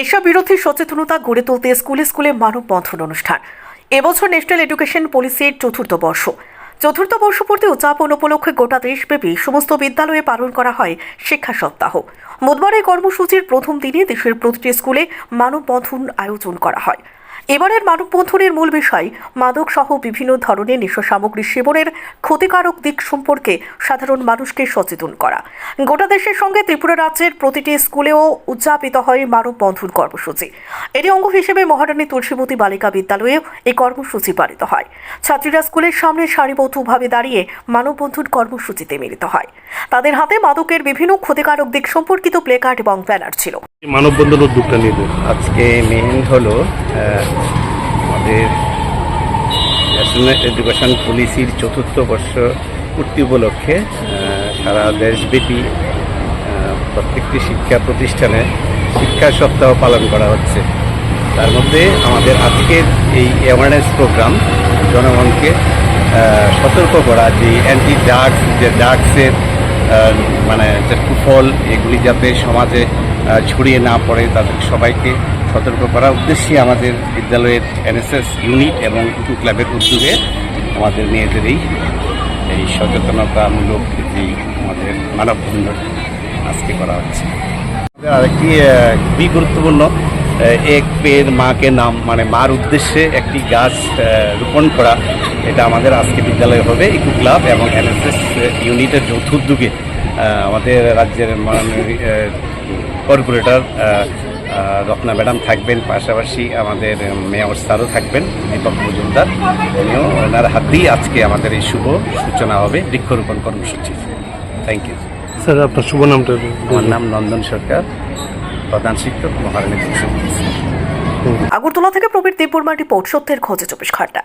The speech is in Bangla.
নেশা বিরোধী সচেতনতা গড়ে তুলতে স্কুলে স্কুলে মানববন্ধন অনুষ্ঠান। এবছর ন্যাশনাল এডুকেশন পলিসির চতুর্থ বর্ষ। চতুর্থ বর্ষপূর্তি উদযাপন উপলক্ষে গোটা দেশব্যাপী সমস্ত বিদ্যালয়ে পালন করা হয় শিক্ষা সপ্তাহ। বুধবার এই কর্মসূচির প্রথম দিনে দেশের প্রতিটি স্কুলে মানববন্ধন আয়োজন করা হয়। এবারের মানববন্ধনের মূল বিষয় মাদক সহ বিভিন্ন ধরনের নেশা সামগ্রী সেবনের ক্ষতিকারক দিক সম্পর্কে সাধারণ মানুষকে সচেতন করা। গোটা দেশের সঙ্গে ত্রিপুরা রাজ্যের প্রতিটি স্কুলেও উদযাপিত হয় মানববন্ধন কর্মসূচি। এরই অঙ্গ হিসেবে মহারানী তুলসীবতী বালিকা বিদ্যালয়েও এই কর্মসূচি পালিত হয়। ছাত্রীরা স্কুলের সামনে সারিবদ্ধভাবে দাঁড়িয়ে মানববন্ধন কর্মসূচিতে মিলিত হয়। তাদের হাতে মাদকের বিভিন্ন ক্ষতিকারক দিক সম্পর্কিত প্লেকার্ড এবং ব্যানার ছিল। মানববন্ধন উদ্যোগটা নিয়ে আজকে মেইন হলো আমাদের ন্যাশনাল এডুকেশন পলিসির চতুর্থ বর্ষ পূর্তি উপলক্ষে সারা দেশব্যাপী প্রত্যেকটি শিক্ষা প্রতিষ্ঠানে শিক্ষা সপ্তাহ পালন করা হচ্ছে। তার মধ্যে আমাদের আজকের এই অ্যাওয়ারনেস প্রোগ্রাম জনগণকে সতর্ক করা, যে অ্যান্টি ড্রাগস যে ড্রাগসের মানে যে কুফল, এগুলি যাতে সমাজে ছড়িয়ে না পড়ে, তাদের সবাইকে সতর্ক করার উদ্দেশ্যে আমাদের বিদ্যালয়ের এনএসএস ইউনিট এবং ইকো ক্লাবের উদ্যোগে আমাদের মেয়েদের এই এই সচেতনতামূলক এই আমাদের মানববন্ধন আজকে করা হচ্ছে। আরেকটি খুবই গুরুত্বপূর্ণ এক পেয়ের মাকে নাম মানে মার উদ্দেশ্যে একটি গাছ রোপণ করা, এটা আমাদের আজকে বিদ্যালয়ে হবে, ইকো ক্লাব এবং এনএসএস ইউনিটের যৌথ উদ্যোগে। আমাদের রাজ্যের কর্পোরেটর রত্না ম্যাডাম থাকবেন পাশাপাশি আমাদের মেয়র স্যারও থাকবেন দীপক মজুমদার। উনিও ওনার হাত দিয়ে আজকে আমাদের এই শুভ সূচনা হবে বৃক্ষরোপণ কর্মসূচি। থ্যাংক ইউ স্যার আপনার শুভ নামটা আমার নাম নন্দন সরকার প্রধান শিক্ষক মহারানী আগরতলা থেকে প্রবীর দেববর্মা রিপোর্ট সত্যের খোঁজে চব্বিশ ঘণ্টা।